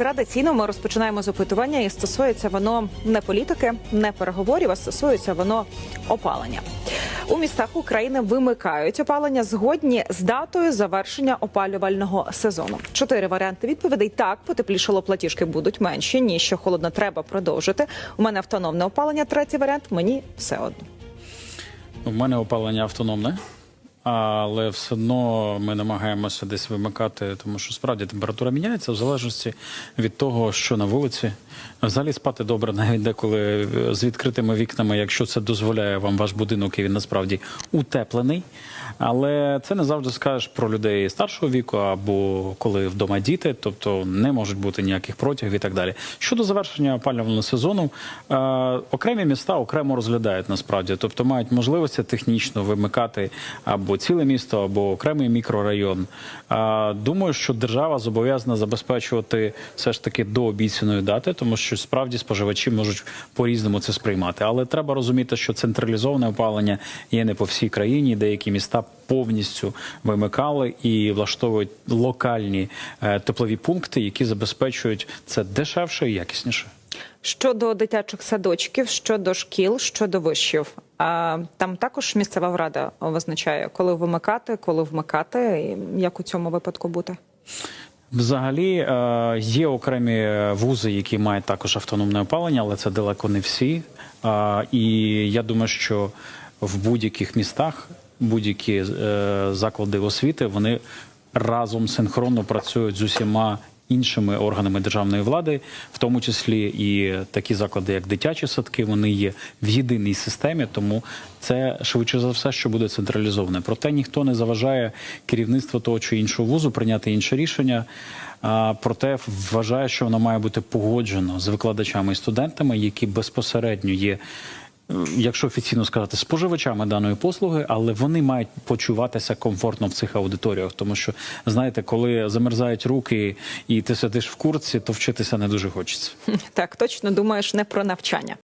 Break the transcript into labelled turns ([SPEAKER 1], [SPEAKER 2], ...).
[SPEAKER 1] Традиційно ми розпочинаємо з опитування, і стосується воно не політики, не переговорів, а стосується воно опалення. У містах України вимикають опалення згодні з датою завершення опалювального сезону. Чотири варіанти відповідей: так, потеплішало платіжки будуть менші, ні, що холодно треба продовжити. У мене автономне опалення. Третій варіант мені все одно.
[SPEAKER 2] У мене опалення автономне, але все одно ми намагаємося десь вимикати, тому що справді температура міняється в залежності від того, що на вулиці. Взагалі спати добре, навіть деколи з відкритими вікнами, якщо це дозволяє вам ваш будинок, і він насправді утеплений. Але це не завжди скажеш про людей старшого віку або коли вдома діти, тобто не можуть бути ніяких протягів і так далі. Щодо завершення опалювального сезону, е, окремі міста окремо розглядають насправді, тобто мають можливості технічно вимикати або ціле місто, або окремий мікрорайон. Думаю, що держава зобов'язана забезпечувати все ж таки до обіцяної дати, тому що справді споживачі можуть по-різному це сприймати. Але треба розуміти, що централізоване опалення є не по всій країні, деякі міста повністю вимикали і влаштовують локальні е, теплові пункти, які забезпечують це дешевше і якісніше.
[SPEAKER 1] Щодо дитячих садочків, щодо шкіл, щодо вишів, там також місцева рада визначає, коли вимикати, коли вмикати, як у цьому випадку бути.
[SPEAKER 2] Взагалі е, є окремі вузи, які мають також автономне опалення, але це далеко не всі. І я думаю, що в будь-яких містах будь-які е, заклади освіти вони разом синхронно працюють з усіма іншими органами державної влади, в тому числі і такі заклади, як дитячі садки, вони є в єдиній системі, тому це швидше за все, що буде централізоване. Проте ніхто не заважає керівництву того чи іншого вузу прийняти інше рішення. Проте вважає, що воно має бути погоджено з викладачами і студентами, які безпосередньо є якщо офіційно сказати, споживачами даної послуги, але вони мають почуватися комфортно в цих аудиторіях, тому що знаєте, коли замерзають руки і ти сидиш в курці, то вчитися не дуже хочеться.
[SPEAKER 1] Так, точно думаєш не про навчання.